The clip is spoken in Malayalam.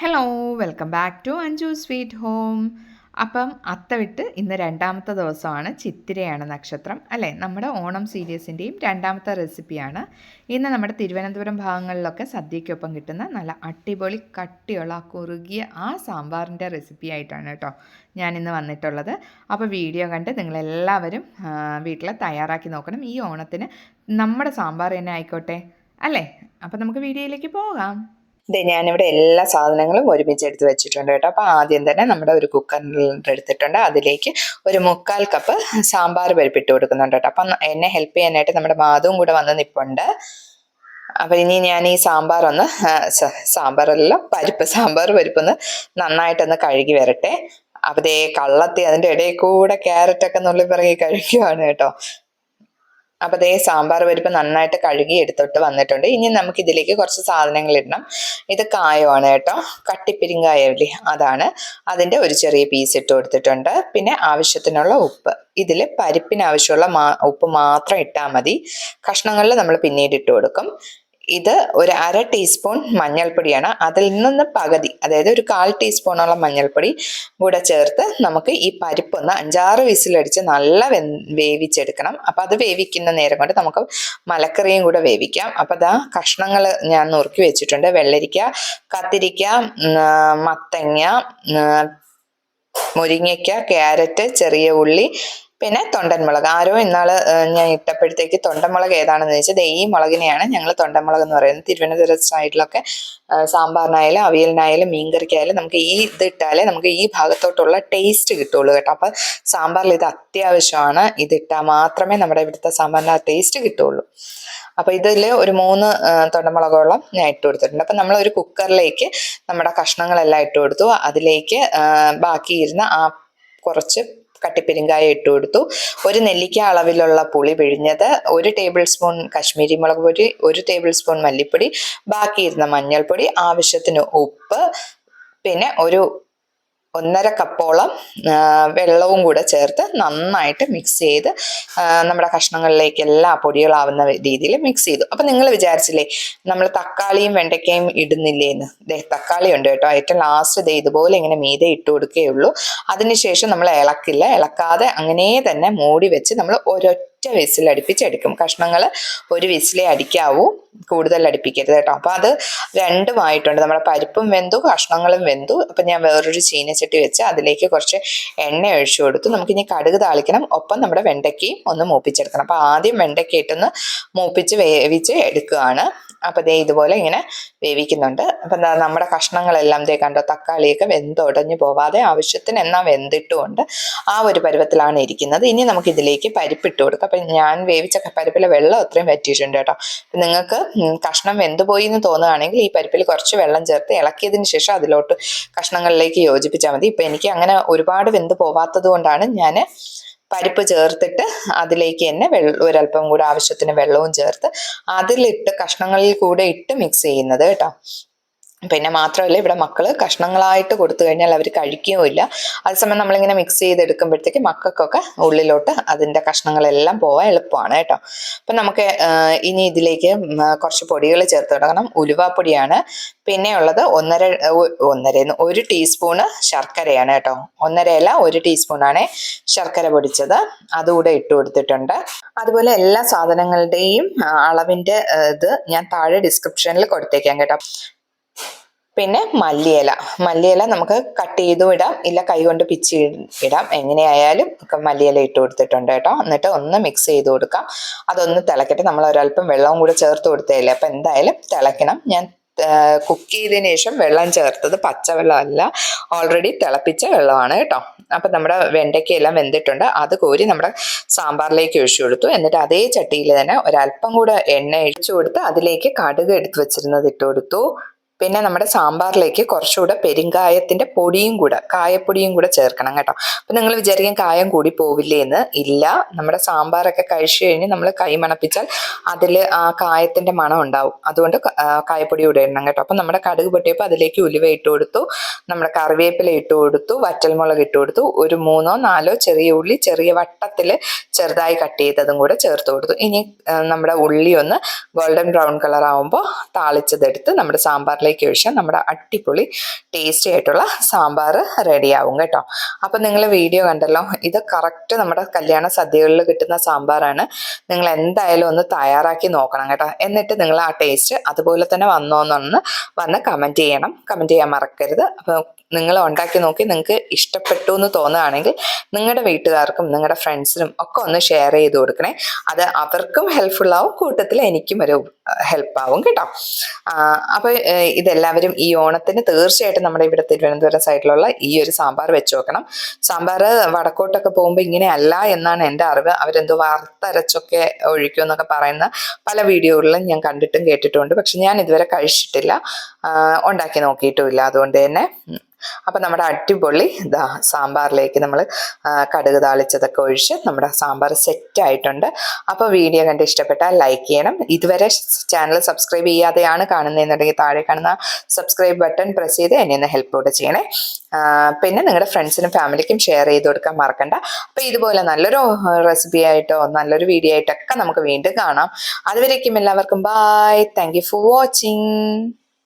Hello welcome back to Anju sweet home അപ്പം അത്തവിട്ട് ഇന്ന് രണ്ടാമത്തെ ദിവസമാണ് ചിത്തിരയാണ് നക്ഷത്രം അല്ലേ? നമ്മുടെ ഓണം സീരീസിന്റെയും രണ്ടാമത്തെ റെസിപ്പിയാണ്. ഇന്ന് നമ്മുടെ തിരുവനന്തപുരം ഭാഗങ്ങളിലൊക്കെ സദ്യയ്ക്കൊപ്പം കിട്ടുന്ന നല്ല അടിപൊളി കട്ടിയുള്ള കുറുകിയ ആ സാമ്പാറിന്റെ റെസിപ്പി ആയിട്ടാണ് കേട്ടോ ഞാൻ ഇന്ന് വന്നിട്ടുള്ളത്. അപ്പോൾ വീഡിയോ കണ്ട് നിങ്ങളെല്ലാവരും വീട്ടിൽ തയ്യാറാക്കി നോക്കണം. ഈ ഓണത്തിന് നമ്മുടെ സാമ്പാർ തന്നെ ആയിക്കോട്ടെ അല്ലേ? അപ്പോൾ നമുക്ക് വീഡിയോയിലേക്ക് പോകാം. ഇത് ഞാനിവിടെ എല്ലാ സാധനങ്ങളും ഒരുമിച്ച് എടുത്ത് വെച്ചിട്ടുണ്ട് കേട്ടോ. അപ്പോൾ ആദ്യം തന്നെ നമ്മുടെ ഒരു കുക്കറിൽ എടുത്തിട്ടുണ്ട്. അതിലേക്ക് ഒരു മുക്കാൽ കപ്പ് സാമ്പാർ പരിപ്പിട്ട് കൊടുക്കുന്നുണ്ട് കേട്ടോ. അപ്പം എന്നെ ഹെൽപ്പ് ചെയ്യാനായിട്ട് നമ്മുടെ മാധവും കൂടെ വന്ന് നിൽപ്പുണ്ട് അപ്പം ഇനി ഞാൻ ഈ സാമ്പാർ ഒന്ന് സാമ്പാറല്ല പരിപ്പ് സാമ്പാർ പരിപ്പൊന്ന് നന്നായിട്ടൊന്ന് കഴുകി വരട്ടെ. അപ്പോൾ ദേ കള്ളത്തി അതിന്റെ ഇടയിൽ കൂടെ ക്യാരറ്റൊക്കെ നുള്ളി പിറകി കഴിക്കുവാണ് കേട്ടോ. അപ്പൊ അതേ സാമ്പാർ പരിപ്പ് നന്നായിട്ട് കഴുകി എടുത്തിട്ട് വന്നിട്ടുണ്ട്. ഇനി നമുക്ക് ഇതിലേക്ക് കുറച്ച് സാധനങ്ങൾ ഇടണം. ഇത് കായമാണ് കേട്ടോ. കട്ടിപ്പിരിങ്കായല്ലേ അതാണ്. അതിന്റെ ഒരു ചെറിയ പീസ് ഇട്ട് കൊടുത്തിട്ടുണ്ട്. പിന്നെ ആവശ്യത്തിനുള്ള ഉപ്പ്. ഇതിൽ പരിപ്പിന് ആവശ്യമുള്ള മാ ഉപ്പ് മാത്രം ഇട്ടാൽ മതി. കഷ്ണങ്ങളിൽ നമ്മൾ പിന്നീട് ഇട്ട് കൊടുക്കും. ഇത് ഒരു അര ടീസ്പൂൺ മഞ്ഞൾപ്പൊടിയാണ്. അതിൽ നിന്ന് പകുതി അതായത് ഒരു കാൽ ടീസ്പൂണോളം മഞ്ഞൾപ്പൊടി കൂടെ ചേർത്ത് നമുക്ക് ഈ പരിപ്പൊന്ന് അഞ്ചാറ് വിസിലടിച്ച് നല്ല വേവിച്ചെടുക്കണം. അപ്പം അത് വേവിക്കുന്ന നേരം കൊണ്ട് നമുക്ക് മലക്കറിയും കൂടെ വേവിക്കാം. അപ്പം അതാ കഷ്ണങ്ങൾ ഞാൻ നുറുക്കി വെച്ചിട്ടുണ്ട്. വെള്ളരിക്ക കത്തിരിക്ക മത്തങ്ങ മുരിങ്ങയ്ക്ക ക്യാരറ്റ് ചെറിയ ഉള്ളി പിന്നെ തൊണ്ടൻമുളക്. ആരോ ഇന്നാൾ ഞാൻ ഇട്ടപ്പോഴത്തേക്ക് തൊണ്ടൻമുളക് ഏതാണെന്ന് ചോദിച്ചത് ഈ മുളകിനെയാണ് ഞങ്ങൾ തൊണ്ടൻമുളക് എന്ന് പറയുന്നത്. തിരുവനന്തപുരം സൈഡിലൊക്കെ സാമ്പാറിനായാലും അവിയലിനായാലും മീൻകറിക്കായാലും നമുക്ക് ഈ ഇത് ഇട്ടാലേ നമുക്ക് ഈ ഭാഗത്തോട്ടുള്ള ടേസ്റ്റ് കിട്ടുള്ളൂ കേട്ടോ. അപ്പം സാമ്പാറിൽ ഇത് അത്യാവശ്യമാണ്. ഇതിട്ടാൽ മാത്രമേ നമ്മുടെ ഇവിടുത്തെ സാമ്പാറിന്റെ ആ ടേസ്റ്റ് കിട്ടുള്ളൂ. അപ്പോൾ ഇതിൽ ഒരു മൂന്ന് തൊണ്ടമുളകോളം ഞാൻ ഇട്ട് കൊടുത്തിട്ടുണ്ട്. അപ്പം നമ്മൾ ഒരു കുക്കറിലേക്ക് നമ്മുടെ കഷ്ണങ്ങളെല്ലാം ഇട്ട് കൊടുത്തു. അതിലേക്ക് ബാക്കിയിരുന്ന ആ കുറച്ച് കട്ടിപ്പെരുങ്കായ ഇട്ട് കൊടുത്തു. ഒരു നെല്ലിക്ക അളവിലുള്ള പുളി പിഴിഞ്ഞത് ഒരു ടേബിൾ സ്പൂൺ കശ്മീരി മുളക് പൊടി ഒരു ടേബിൾ സ്പൂൺ മല്ലിപ്പൊടി ബാക്കിയിരുന്ന മഞ്ഞൾപ്പൊടി ആവശ്യത്തിന് ഉപ്പ് പിന്നെ ഒരു ഒന്നര കപ്പോളം വെള്ളവും കൂടെ ചേർത്ത് നന്നായിട്ട് മിക്സ് ചെയ്ത് നമ്മുടെ കഷ്ണങ്ങളിലേക്ക് എല്ലാ പൊടികളാവുന്ന രീതിയിൽ മിക്സ് ചെയ്തു. അപ്പം നിങ്ങൾ വിചാരിച്ചില്ലേ നമ്മൾ തക്കാളിയും വെണ്ടയ്ക്കയും ഇടുന്നില്ലേന്ന് ദേ തക്കാളി ഉണ്ട് കേട്ടോ. ഏറ്റവും ലാസ്റ്റ് ദേ ഇതുപോലെ ഇങ്ങനെ മീതെ ഇട്ട് കൊടുക്കുകയുള്ളൂ അതിനുശേഷം നമ്മൾ ഇളക്കില്ല. ഇളക്കാതെ അങ്ങനെ തന്നെ മൂടി വെച്ച് നമ്മൾ ഒരൊറ്റ ഒറ്റ വിസിൽ അടുപ്പിച്ചെടുക്കും. കഷ്ണങ്ങൾ ഒരു വിസിലേ അടിക്കാവൂ. കൂടുതൽ അടുപ്പിക്കരുത് കേട്ടോ. അപ്പോൾ അത് രണ്ടുമായിട്ടുണ്ട് നമ്മുടെ പരിപ്പും വെന്തു കഷ്ണങ്ങളും വെന്തു. അപ്പം ഞാൻ വേറൊരു ചീനച്ചട്ടി വെച്ച് അതിലേക്ക് കുറച്ച് എണ്ണ ഒഴിച്ചു കൊടുത്തു. നമുക്കിനി കടുക് താളിക്കണം. ഒപ്പം നമ്മുടെ വെണ്ടയ്ക്കയും ഒന്ന് മൂപ്പിച്ചെടുക്കണം. അപ്പോൾ ആദ്യം വെണ്ടയ്ക്ക ഇട്ടൊന്ന് മൂപ്പിച്ച് വേവിച്ച് എടുക്കുകയാണ്. അപ്പോൾ ദേ ഇതുപോലെ ഇങ്ങനെ വേവിക്കുന്നുണ്ട്. അപ്പം നമ്മുടെ കഷ്ണങ്ങളെല്ലാം ദേ കണ്ടോ തക്കാളിയൊക്കെ വെന്തുടഞ്ഞു പോവാതെ ആവശ്യത്തിന് എന്നാ വെന്തിട്ടുമുണ്ട്. ആ ഒരു പരുവത്തിലാണ് ഇരിക്കുന്നത്. ഇനി നമുക്ക് ഇതിലേക്ക് പരിപ്പിട്ട് കൊടുക്കാം. അപ്പം ഞാൻ വേവിച്ച പരിപ്പിലെ വെള്ളം അത്രയും വറ്റിയിട്ടുണ്ട് കേട്ടോ. നിങ്ങൾക്ക് കഷ്ണം വെന്തുപോയി എന്ന് തോന്നുകയാണെങ്കിൽ ഈ പരിപ്പിൽ കുറച്ച് വെള്ളം ചേർത്ത് ഇളക്കിയതിന് ശേഷം അതിലോട്ട് കഷ്ണങ്ങളിലേക്ക് യോജിപ്പിച്ചാൽ മതി. ഇപ്പം എനിക്ക് അങ്ങനെ ഒരുപാട് വെന്ത് പോവാത്തത് കൊണ്ടാണ് ഞാൻ പരിപ്പ് ചേർത്തിട്ട് അതിലേക്ക് തന്നെ വെള്ളം ഒരല്പം കൂടെ ആവശ്യത്തിന് വെള്ളവും ചേർത്ത് അതിലിട്ട് കഷ്ണങ്ങളിൽ കൂടെ ഇട്ട് മിക്സ് ചെയ്യുന്നത് കേട്ടോ. പിന്നെ മാത്രമല്ല ഇവിടെ മക്കൾ കഷ്ണങ്ങളായിട്ട് കൊടുത്തു കഴിഞ്ഞാൽ അവർ കഴിക്കുകയുമില്ല അതേസമയം നമ്മളിങ്ങനെ മിക്സ് ചെയ്തെടുക്കുമ്പോഴത്തേക്ക് മക്കൾക്കൊക്കെ ഉള്ളിലോട്ട് അതിന്റെ കഷ്ണങ്ങളെല്ലാം പോവാൻ എളുപ്പമാണ് കേട്ടോ. അപ്പം നമുക്ക് ഇനി ഇതിലേക്ക് കുറച്ച് പൊടികൾ ചേർത്ത് കൊടുക്കണം ഉലുവാപ്പൊടിയാണ്. പിന്നെ ഉള്ളത് ഒന്നര ഒന്നര ഒരു ടീസ്പൂണ് ശർക്കരയാണ് കേട്ടോ. ഒന്നരയല്ല ഒരു ടീസ്പൂണാണ് ശർക്കര പൊടിച്ചത്. അതുകൂടെ ഇട്ട് കൊടുത്തിട്ടുണ്ട്. അതുപോലെ എല്ലാ സാധനങ്ങളുടെയും അളവിന്റെ ഇത് ഞാൻ താഴെ ഡിസ്ക്രിപ്ഷനിൽ കൊടുത്തേക്കാം കേട്ടോ. പിന്നെ മല്ലിയില. മല്ലിയില നമുക്ക് കട്ട് ചെയ്തും ഇടാം. ഇല്ല കൈകൊണ്ട് പിച്ചി ഇടാം. എങ്ങനെയായാലും മല്ലിയില ഇട്ട് കൊടുത്തിട്ടുണ്ട് കേട്ടോ. എന്നിട്ട് ഒന്ന് മിക്സ് ചെയ്ത് കൊടുക്കാം. അതൊന്ന് തിളക്കട്ടെ. നമ്മൾ ഒരല്പം വെള്ളവും കൂടെ ചേർത്ത് കൊടുത്തതല്ലേ അപ്പം എന്തായാലും തിളയ്ക്കണം. ഞാൻ കുക്ക് ചെയ്തതിന് ശേഷം വെള്ളം ചേർത്തത് പച്ചവെള്ളമല്ല ഓൾറെഡി തിളപ്പിച്ച വെള്ളമാണ് കേട്ടോ. അപ്പം നമ്മുടെ വെണ്ടയ്ക്കയെല്ലാം വെന്തിട്ടുണ്ട്. അത് കോരി നമ്മുടെ സാമ്പാറിലേക്ക് ഒഴിച്ചു കൊടുത്തു. എന്നിട്ട് അതേ ചട്ടിയിൽ തന്നെ ഒരല്പം കൂടെ എണ്ണ ഒഴിച്ചു കൊടുത്ത് അതിലേക്ക് കടുക് എടുത്ത് വെച്ചിരുന്നത് ഇട്ട് കൊടുത്തു. പിന്നെ നമ്മുടെ സാമ്പാറിലേക്ക് കുറച്ചുകൂടെ പെരുങ്കായത്തിന്റെ പൊടിയും കൂടെ കായപ്പൊടിയും കൂടെ ചേർക്കണം കേട്ടോ. അപ്പൊ നിങ്ങൾ വിചാരിക്കും കായം കൂടി പോവില്ലേ എന്ന്. ഇല്ല നമ്മുടെ സാമ്പാറൊക്കെ കഴിച്ചു കഴിഞ്ഞ് നമ്മൾ കൈ മണപ്പിച്ചാൽ അതിൽ ആ കായത്തിന്റെ മണം ഉണ്ടാവും. അതുകൊണ്ട് കായപ്പൊടി കൂടെ ഇടണം കേട്ടോ. അപ്പൊ നമ്മുടെ കടുക് പൊട്ടിയപ്പോൾ അതിലേക്ക് ഉലുവ ഇട്ട് കൊടുത്തു നമ്മുടെ കറിവേപ്പില ഇട്ട് കൊടുത്തു വറ്റൽമുളക് ഇട്ട് കൊടുത്തു ഒരു മൂന്നോ നാലോ ചെറിയ ഉള്ളി ചെറിയ വട്ടത്തിൽ ചെറുതായി കട്ട് ചെയ്തതും കൂടെ ചേർത്ത് കൊടുത്തു. ഇനി നമ്മുടെ ഉള്ളി ഒന്ന് ഗോൾഡൻ ബ്രൗൺ കളർ ആവുമ്പോൾ താളിച്ചതെടുത്ത് നമ്മുടെ സാമ്പാറിലേക്ക് സാമ്പാറിലേക്ക് ഒഴിച്ചാൽ നമ്മുടെ അടിപൊളി ടേസ്റ്റി ആയിട്ടുള്ള സാമ്പാർ റെഡിയാവും കേട്ടോ. അപ്പം നിങ്ങൾ വീഡിയോ കണ്ടല്ലോ ഇത് കറക്റ്റ് നമ്മുടെ കല്യാണ സദ്യകളിൽ കിട്ടുന്ന സാമ്പാറാണ്. നിങ്ങൾ എന്തായാലും ഒന്ന് തയ്യാറാക്കി നോക്കണം കേട്ടോ. എന്നിട്ട് നിങ്ങൾ ആ ടേസ്റ്റ് അതുപോലെ തന്നെ വന്നോ എന്നൊന്ന് വന്ന് കമന്റ് ചെയ്യണം. കമന്റ് ചെയ്യാൻ മറക്കരുത്. അപ്പോൾ നിങ്ങൾ ഉണ്ടാക്കി നോക്കി നിങ്ങൾക്ക് ഇഷ്ടപ്പെട്ടു എന്ന് തോന്നുകയാണെങ്കിൽ നിങ്ങളുടെ വീട്ടുകാർക്കും നിങ്ങളുടെ ഫ്രണ്ട്സിനും ഒക്കെ ഒന്ന് ഷെയർ ചെയ്ത് കൊടുക്കണേ. അത് അവർക്കും ഹെൽപ്ഫുൾ ആവും. കൂട്ടത്തിൽ എനിക്കും ഒരു ഹെൽപ്പ് ആവും കേട്ടോ. അപ്പോൾ ഇതെല്ലാവരും ഈ ഓണത്തിന് തീർച്ചയായിട്ടും നമ്മുടെ ഇവിടെ തിരുവനന്തപുരം സൈഡിലുള്ള ഈ ഒരു സാമ്പാർ വെച്ച് നോക്കണം. സാമ്പാർ വടക്കോട്ടൊക്കെ പോകുമ്പോൾ ഇങ്ങനെ അല്ല എന്നാണ് എന്റെ അറിവ്. അവരെന്തോ വറുത്തരച്ചൊക്കെ ഒഴിക്കും എന്നൊക്കെ പറയുന്ന പല വീഡിയോകളിലും ഞാൻ കണ്ടിട്ടും കേട്ടിട്ടുമുണ്ട്. പക്ഷെ ഞാൻ ഇതുവരെ കഴിച്ചിട്ടില്ല. ഉണ്ടാക്കി നോക്കിയിട്ടുമില്ല. അതുകൊണ്ട് തന്നെ. അപ്പൊ നമ്മുടെ അടിപൊളി ഇതാ സാമ്പാറിലേക്ക് നമ്മൾ കടുക് താളിച്ചതൊക്കെ ഒഴിച്ച് നമ്മുടെ സാമ്പാർ സെറ്റ് ആയിട്ടുണ്ട്. അപ്പോൾ വീഡിയോ കണ്ട് ഇഷ്ടപ്പെട്ടാൽ ലൈക്ക് ചെയ്യണം. ഇതുവരെ ചാനൽ സബ്സ്ക്രൈബ് ചെയ്യാതെയാണ് കാണുന്നതെന്നുണ്ടെങ്കിൽ താഴെ കാണുന്ന സബ്സ്ക്രൈബ് ബട്ടൺ പ്രസ് ചെയ്ത് എന്നെ ഒന്ന് ഹെൽപ്പ് കൂടെ ചെയ്യണേ. പിന്നെ നിങ്ങളുടെ ഫ്രണ്ട്സിനും ഫാമിലിക്കും ഷെയർ ചെയ്ത് കൊടുക്കാൻ മറക്കണ്ട. അപ്പോൾ ഇതുപോലെ നല്ലൊരു റെസിപ്പി ആയിട്ടോ നല്ലൊരു വീഡിയോ ആയിട്ടൊക്കെ നമുക്ക് വീണ്ടും കാണാം. അതുവരേക്കും എല്ലാവർക്കും ബൈ താങ്ക് ഫോർ വാച്ചിങ്